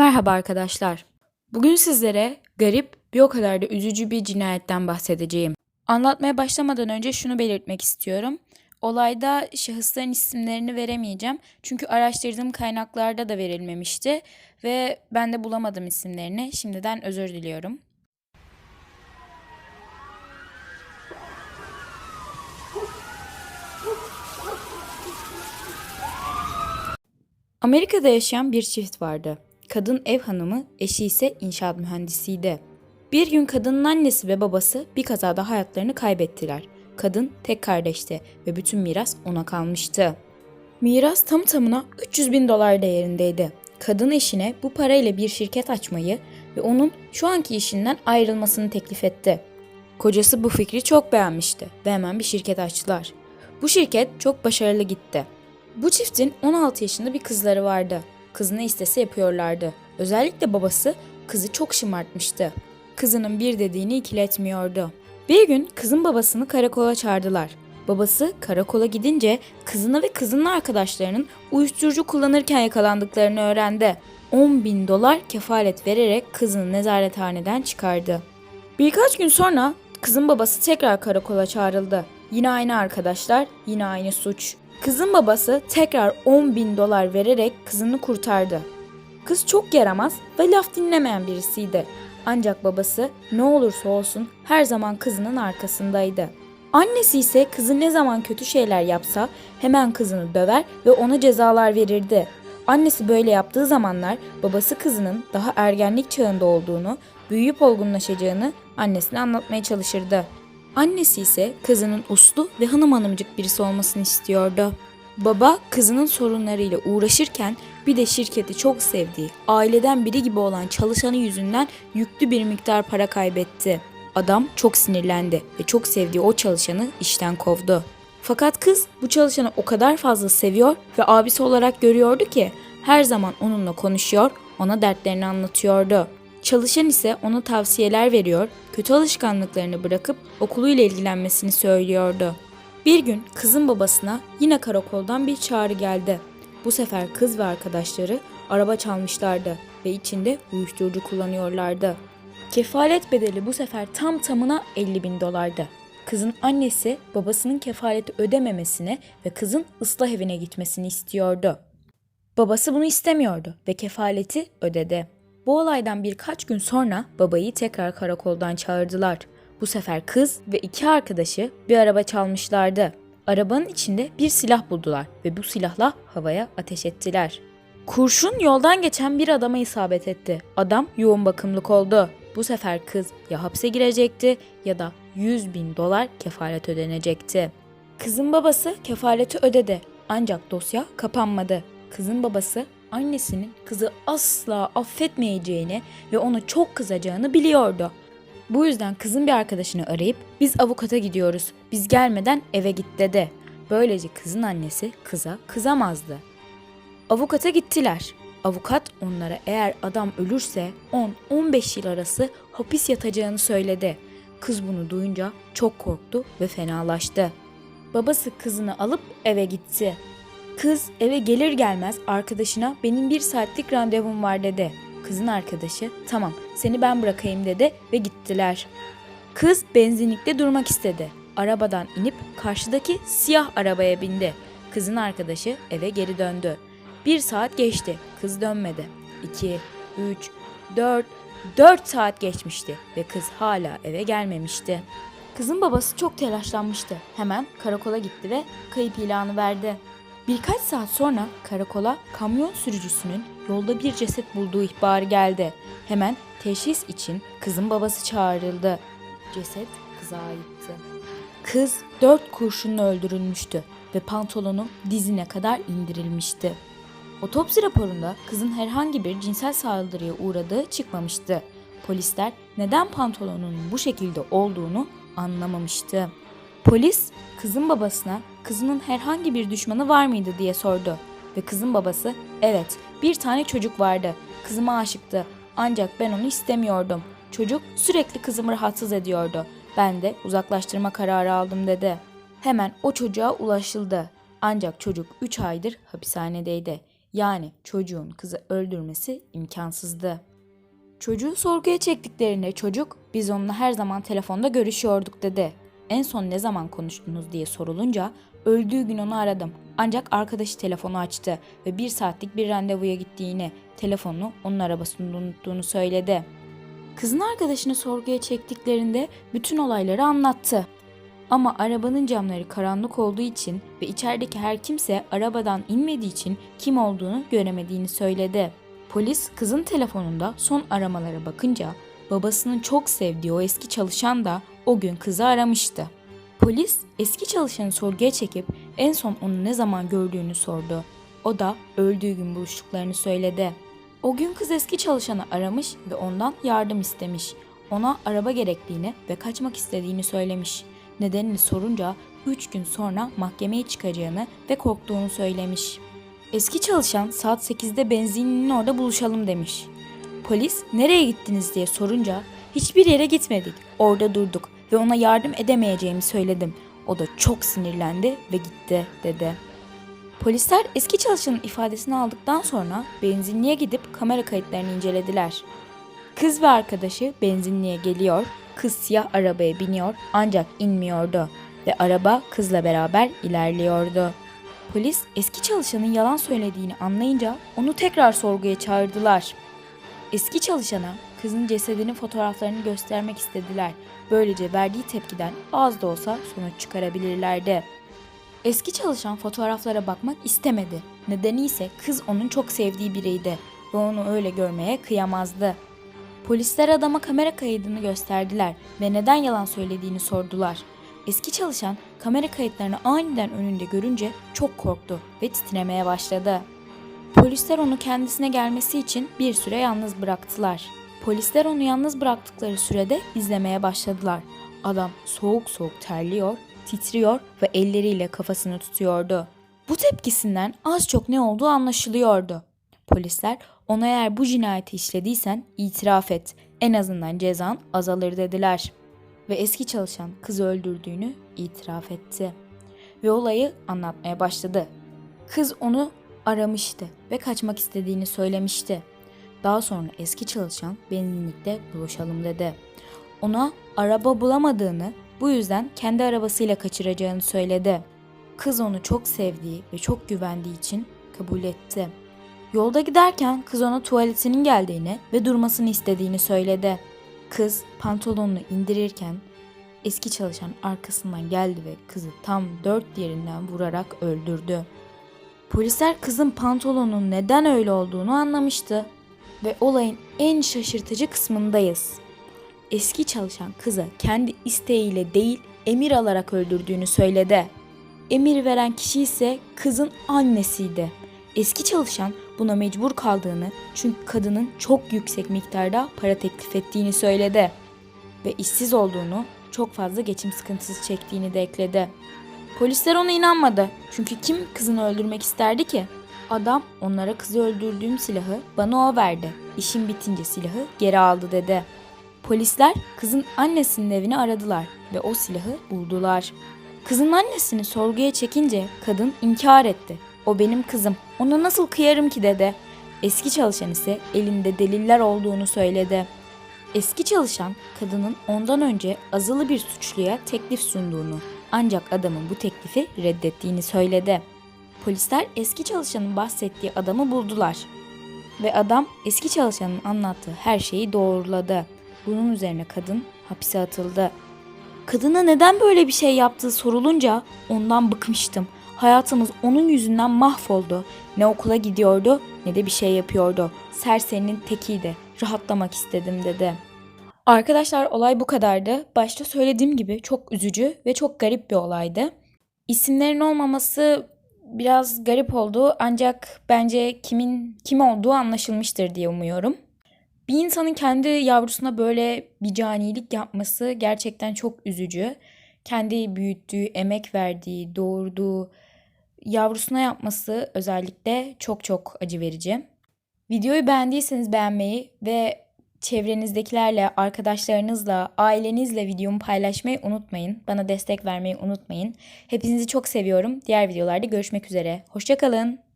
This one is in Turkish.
Merhaba arkadaşlar. Bugün sizlere garip bir o kadar da üzücü bir cinayetten bahsedeceğim. Anlatmaya başlamadan önce şunu belirtmek istiyorum. Olayda şahısların isimlerini veremeyeceğim. Çünkü araştırdığım kaynaklarda da verilmemişti ve ben de bulamadım isimlerini. Şimdiden özür diliyorum. Amerika'da yaşayan bir çift vardı. Kadın ev hanımı, eşi ise inşaat mühendisiydi. Bir gün kadının annesi ve babası bir kazada hayatlarını kaybettiler. Kadın tek kardeşti ve bütün miras ona kalmıştı. Miras tam tamına 300 bin dolar değerindeydi. Kadın eşine bu parayla bir şirket açmayı ve onun şu anki işinden ayrılmasını teklif etti. Kocası bu fikri çok beğenmişti ve hemen bir şirket açtılar. Bu şirket çok başarılı gitti. Bu çiftin 16 yaşında bir kızları vardı. Kız ne istese yapıyorlardı. Özellikle babası kızı çok şımartmıştı. Kızının bir dediğini ikiletmiyordu. Bir gün kızın babasını karakola çağırdılar. Babası karakola gidince kızına ve kızının arkadaşlarının uyuşturucu kullanırken yakalandıklarını öğrendi. 10 bin dolar kefalet vererek kızını nezarethaneden çıkardı. Birkaç gün sonra kızın babası tekrar karakola çağrıldı. Yine aynı arkadaşlar, yine aynı suç. Kızın babası tekrar 10 bin dolar vererek kızını kurtardı. Kız çok yaramaz ve laf dinlemeyen birisiydi. Ancak babası ne olursa olsun her zaman kızının arkasındaydı. Annesi ise kızı ne zaman kötü şeyler yapsa hemen kızını döver ve ona cezalar verirdi. Annesi böyle yaptığı zamanlar babası kızının daha ergenlik çağında olduğunu, büyüyüp olgunlaşacağını annesine anlatmaya çalışırdı. Annesi ise kızının uslu ve hanım hanımcık birisi olmasını istiyordu. Baba kızının sorunlarıyla uğraşırken bir de şirketi çok sevdiği, aileden biri gibi olan çalışanı yüzünden yüklü bir miktar para kaybetti. Adam çok sinirlendi ve çok sevdiği o çalışanı işten kovdu. Fakat kız bu çalışanı o kadar fazla seviyor ve abisi olarak görüyordu ki her zaman onunla konuşuyor, ona dertlerini anlatıyordu. Çalışan ise ona tavsiyeler veriyor, kötü alışkanlıklarını bırakıp okuluyla ilgilenmesini söylüyordu. Bir gün kızın babasına yine karakoldan bir çağrı geldi. Bu sefer kız ve arkadaşları araba çalmışlardı ve içinde uyuşturucu kullanıyorlardı. Kefalet bedeli bu sefer tam tamına 50 bin dolardı. Kızın annesi babasının kefaleti ödememesini ve kızın ıslah evine gitmesini istiyordu. Babası bunu istemiyordu ve kefaleti ödedi. Bu olaydan birkaç gün sonra babayı tekrar karakoldan çağırdılar. Bu sefer kız ve iki arkadaşı bir araba çalmışlardı. Arabanın içinde bir silah buldular ve bu silahla havaya ateş ettiler. Kurşun yoldan geçen bir adama isabet etti. Adam yoğun bakımlık oldu. Bu sefer kız ya hapse girecekti ya da 100 bin dolar kefalet ödenecekti. Kızın babası kefaleti ödedi ancak dosya kapanmadı. Kızın babası annesinin kızı asla affetmeyeceğini ve ona çok kızacağını biliyordu. Bu yüzden kızın bir arkadaşını arayıp biz avukata gidiyoruz, biz gelmeden eve git dedi. Böylece kızın annesi kıza kızamazdı. Avukata gittiler. Avukat onlara eğer adam ölürse 10-15 yıl arası hapis yatacağını söyledi. Kız bunu duyunca çok korktu ve fenalaştı. Babası kızını alıp eve gitti. Kız eve gelir gelmez arkadaşına benim bir saatlik randevum var dedi. Kızın arkadaşı tamam seni ben bırakayım dedi ve gittiler. Kız benzinlikte durmak istedi. Arabadan inip karşıdaki siyah arabaya bindi. Kızın arkadaşı eve geri döndü. Bir saat geçti. Kız dönmedi. 2, 3, 4, 4 saat geçmişti ve kız hala eve gelmemişti. Kızın babası çok telaşlanmıştı. Hemen karakola gitti ve kayıp ilanı verdi. Birkaç saat sonra karakola kamyon sürücüsünün yolda bir ceset bulduğu ihbarı geldi. Hemen teşhis için kızın babası çağrıldı. Ceset kıza aitti. Kız dört kurşunla öldürülmüştü ve pantolonu dizine kadar indirilmişti. Otopsi raporunda kızın herhangi bir cinsel saldırıya uğradığı çıkmamıştı. Polisler neden pantolonunun bu şekilde olduğunu anlamamıştı. Polis kızın babasına kızının herhangi bir düşmanı var mıydı diye sordu. Ve kızın babası evet bir tane çocuk vardı. Kızıma aşıktı ancak ben onu istemiyordum. Çocuk sürekli kızımı rahatsız ediyordu. Ben de uzaklaştırma kararı aldım dedi. Hemen o çocuğa ulaşıldı. Ancak çocuk 3 aydır hapishanedeydi. Yani çocuğun kızı öldürmesi imkansızdı. Çocuğu sorguya çektiklerinde çocuk biz onunla her zaman telefonda görüşüyorduk dedi. En son ne zaman konuştunuz diye sorulunca öldüğü gün onu aradım. Ancak arkadaşı telefonu açtı ve bir saatlik bir randevuya gittiğini, telefonu onun arabasında unuttuğunu söyledi. Kızın arkadaşını sorguya çektiklerinde bütün olayları anlattı. Ama arabanın camları karanlık olduğu için ve içerideki her kimse arabadan inmediği için kim olduğunu göremediğini söyledi. Polis kızın telefonunda son aramalara bakınca babasının çok sevdiği o eski çalışan da o gün kızı aramıştı. Polis eski çalışanı sorguya çekip en son onu ne zaman gördüğünü sordu. O da öldüğü gün buluştuklarını söyledi. O gün kız eski çalışanı aramış ve ondan yardım istemiş. Ona araba gerektiğini ve kaçmak istediğini söylemiş. Nedenini sorunca 3 gün sonra mahkemeye çıkacağını ve korktuğunu söylemiş. Eski çalışan saat 8'de benzinliğin orada buluşalım demiş. Polis nereye gittiniz diye sorunca hiçbir yere gitmedik. Orada durduk ve ona yardım edemeyeceğimi söyledim. O da çok sinirlendi ve gitti dedi. Polisler eski çalışanın ifadesini aldıktan sonra benzinliğe gidip kamera kayıtlarını incelediler. Kız ve arkadaşı benzinliğe geliyor, kız siyah arabaya biniyor ancak inmiyordu ve araba kızla beraber ilerliyordu. Polis eski çalışanın yalan söylediğini anlayınca onu tekrar sorguya çağırdılar. Eski çalışana kızın cesedinin fotoğraflarını göstermek istediler. Böylece verdiği tepkiden az da olsa sonuç çıkarabilirlerdi. Eski çalışan fotoğraflara bakmak istemedi. Nedeni ise kız onun çok sevdiği biriydi ve onu öyle görmeye kıyamazdı. Polisler adama kamera kaydını gösterdiler ve neden yalan söylediğini sordular. Eski çalışan kamera kayıtlarını aniden önünde görünce çok korktu ve titremeye başladı. Polisler onu kendisine gelmesi için bir süre yalnız bıraktılar. Polisler onu yalnız bıraktıkları sürede izlemeye başladılar. Adam soğuk soğuk terliyor, titriyor ve elleriyle kafasını tutuyordu. Bu tepkisinden az çok ne olduğu anlaşılıyordu. Polisler ona eğer bu cinayeti işlediysen itiraf et. En azından cezan azalır dediler. Ve eski çalışan kızı öldürdüğünü itiraf etti. Ve olayı anlatmaya başladı. Kız onu aramıştı ve kaçmak istediğini söylemişti. Daha sonra eski çalışan benzinlikte buluşalım dedi. Ona araba bulamadığını, bu yüzden kendi arabasıyla kaçıracağını söyledi. Kız onu çok sevdiği ve çok güvendiği için kabul etti. Yolda giderken kız ona tuvaletinin geldiğini ve durmasını istediğini söyledi. Kız pantolonunu indirirken eski çalışan arkasından geldi ve kızı tam dört yerinden vurarak öldürdü. Polisler kızın pantolonun neden öyle olduğunu anlamıştı ve olayın en şaşırtıcı kısmındayız. Eski çalışan kızı kendi isteğiyle değil emir alarak öldürdüğünü söyledi. Emir veren kişi ise kızın annesiydi. Eski çalışan buna mecbur kaldığını çünkü kadının çok yüksek miktarda para teklif ettiğini söyledi ve işsiz olduğunu, çok fazla geçim sıkıntısı çektiğini de ekledi. Polisler ona inanmadı. Çünkü kim kızını öldürmek isterdi ki? Adam onlara kızı öldürdüğüm silahı bana o verdi. İşim bitince silahı geri aldı dedi. Polisler kızın annesinin evini aradılar ve o silahı buldular. Kızın annesini sorguya çekince kadın inkar etti. O benim kızım. Ona nasıl kıyarım ki dedi. Eski çalışan ise elinde deliller olduğunu söyledi. Eski çalışan kadının ondan önce azılı bir suçluya teklif sunduğunu ancak adamın bu teklifi reddettiğini söyledi. Polisler eski çalışanın bahsettiği adamı buldular ve adam eski çalışanın anlattığı her şeyi doğruladı. Bunun üzerine kadın hapise atıldı. Kadına neden böyle bir şey yaptığı sorulunca ondan bıkmıştım. Hayatımız onun yüzünden mahvoldu. Ne okula gidiyordu ne de bir şey yapıyordu. Serserinin tekiydi. Rahatlamak istedim dedi. Arkadaşlar olay bu kadardı. Başta söylediğim gibi çok üzücü ve çok garip bir olaydı. İsimlerin olmaması biraz garip oldu ancak bence kimin kim olduğu anlaşılmıştır diye umuyorum. Bir insanın kendi yavrusuna böyle bir canilik yapması gerçekten çok üzücü. Kendi büyüttüğü, emek verdiği, doğurduğu yavrusuna yapması özellikle çok çok acı verici. Videoyu beğendiyseniz beğenmeyi ve çevrenizdekilerle, arkadaşlarınızla, ailenizle videomu paylaşmayı unutmayın. Bana destek vermeyi unutmayın. Hepinizi çok seviyorum. Diğer videolarda görüşmek üzere. Hoşçakalın.